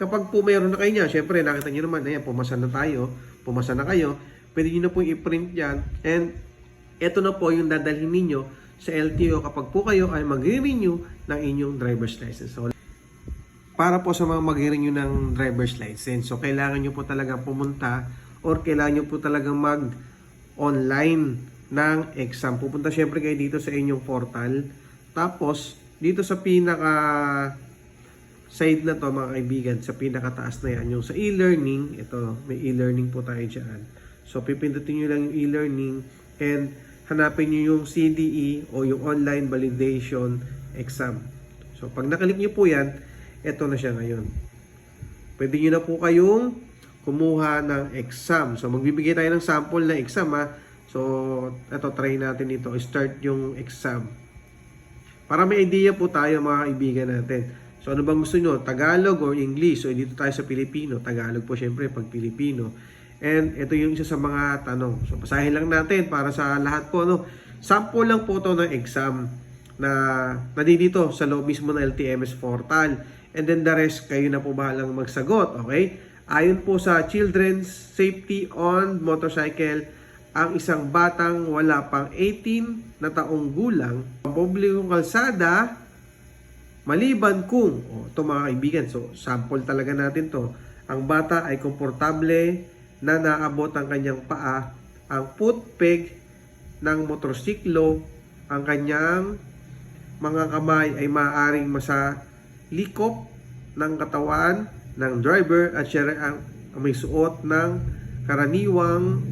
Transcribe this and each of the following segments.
kapag po mayroon na kayo niya, syempre nakita niyo naman, ayan, pumasa na tayo, pumasa na kayo, pwede niyo na po i-print yan and ito na po yung dadalhin ninyo sa LTO kapag po kayo ay mag-renew ng inyong driver's license. So, para po sa mga mag-renew ng driver's license, so kailangan nyo po talaga pumunta or kailangan nyo po talaga mag-online ng exam. Pupunta syempre kayo dito sa inyong portal. Tapos, dito sa pinaka side na to mga kaibigan, sa pinakataas na yan, yung sa e-learning, ito, may e-learning po tayo dyan. So, pipindutin nyo lang yung e-learning and hanapin nyo yung CDE o yung Online Validation Exam. So, pag nakalik nyo po yan, ito na siya ngayon. Pwede nyo na po kayong kumuha ng exam. So, magbibigay tayo ng sample na exam ha. So, ito, try natin ito. Start yung exam. Para may idea po tayo mga kaibigan natin. So ano bang gusto nyo? Tagalog or English? So dito tayo sa Pilipino. Tagalog po syempre pag Pilipino. And ito yung isa sa mga tanong. So basahin lang natin para sa lahat po. No? Sample lang po to ng exam na nandito sa loob mismo ng LTMS portal. And then the rest, kayo na po bahalang magsagot. Okay? Ayon po sa Children's Safety on Motorcycle, ang isang batang wala pang 18 na taong gulang, ang publikong kalsada, maliban kung, o ito mga kaibigan, so sample talaga natin to, ang bata ay komportable na naabot ang kanyang paa, ang footpeg ng motorsiklo, ang kanyang mga kamay ay maaaring masa likop ng katawan ng driver at siya ang may suot ng karaniwang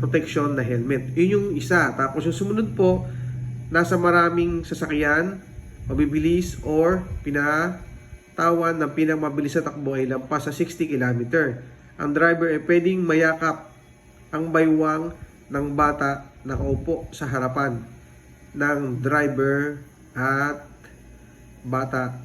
protection na helmet. Yun yung isa. Tapos yung sumunod po, nasa maraming sasakyan, mabibilis or pinatawan ng pinamabilis na takbo ay lampas sa 60 km. Ang driver ay pwedeng mayakap ang baywang ng bata nakaupo sa harapan ng driver at bata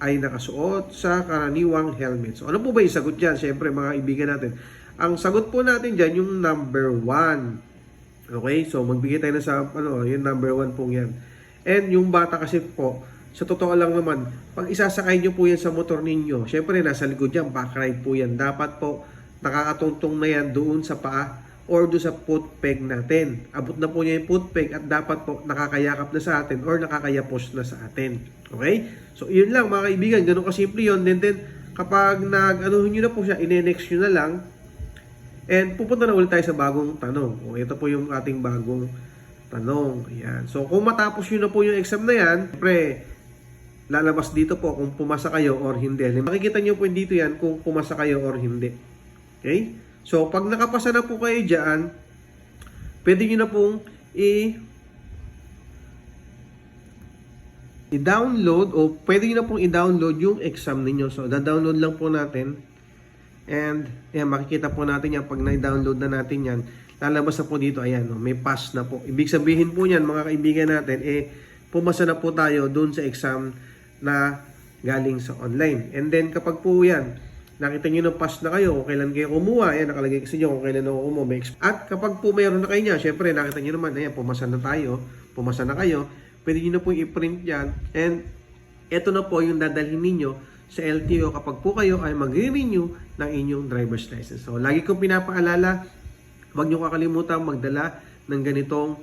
ay nakasuot sa karaniwang helmet. So ano po ba yung sagot dyan? Siyempre mga ibigan natin. Ang sagot po natin dyan yung number 1. Okay? So magbigay tayo na sa ano, yung number 1 pong yan. And yung bata kasi po, sa totoo lang naman, pag isasakay nyo po yan sa motor ninyo, syempre nasa likod yan, back ride po yan. Dapat po nakakatuntong na yan doon sa paa or doon sa foot peg natin. Abot na po niya yung foot peg at dapat po nakakayakap na sa atin or nakakayapos na sa atin. Okay? So, yun lang mga kaibigan. Ganun kasimple yun. Then, then kapag nag-anuhin nyo na po siya, ine-next nyo na lang. And pupunta na ulit tayo sa bagong tanong. O, ito po yung ating bagong tanong. Ayan. So, kung matapos nyo na po yung exam na yan, pre, lalabas dito po kung pumasa kayo or hindi. Makikita nyo po dito yan kung pumasa kayo or hindi. Okay? So, pag nakapasa na po kayo dyan, pwede nyo na pong i- i-download o pwede nyo na pong i-download yung exam ninyo. So, da-download lang po natin. And, ayan, makikita po natin yan. Pag na-download na natin yan, lalabas na po dito, ayan, no, may pass na po. Ibig sabihin po yan, mga kaibigan natin, eh, pumasa na po tayo doon sa exam na galing sa online. And then, kapag po yan, nakita nyo ng pass na kayo, kung kailan kayo kumuha, ayan, nakalagay kasi nyo kung kailan ako kumuha. May At kapag po mayroon na kayo niya, syempre, nakita nyo naman, ayan, pumasa na tayo, pumasa na kayo, pwede nyo na po i-print yan. And, ito na po yung dadalhin ninyo sa LTO kapag po kayo ay mag-renew ng inyong driver's license. So, lagi kong pinapaalala, huwag nyo kakalimutan magdala ng ganitong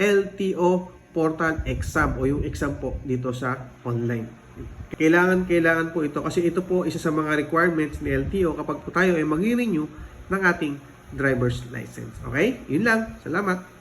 LTO portal exam o yung exam po dito sa online. Kailangan, kailangan po ito kasi ito po isa sa mga requirements ni LTO kapag po tayo ay mag-renew ng ating driver's license. Okay? Yun lang. Salamat.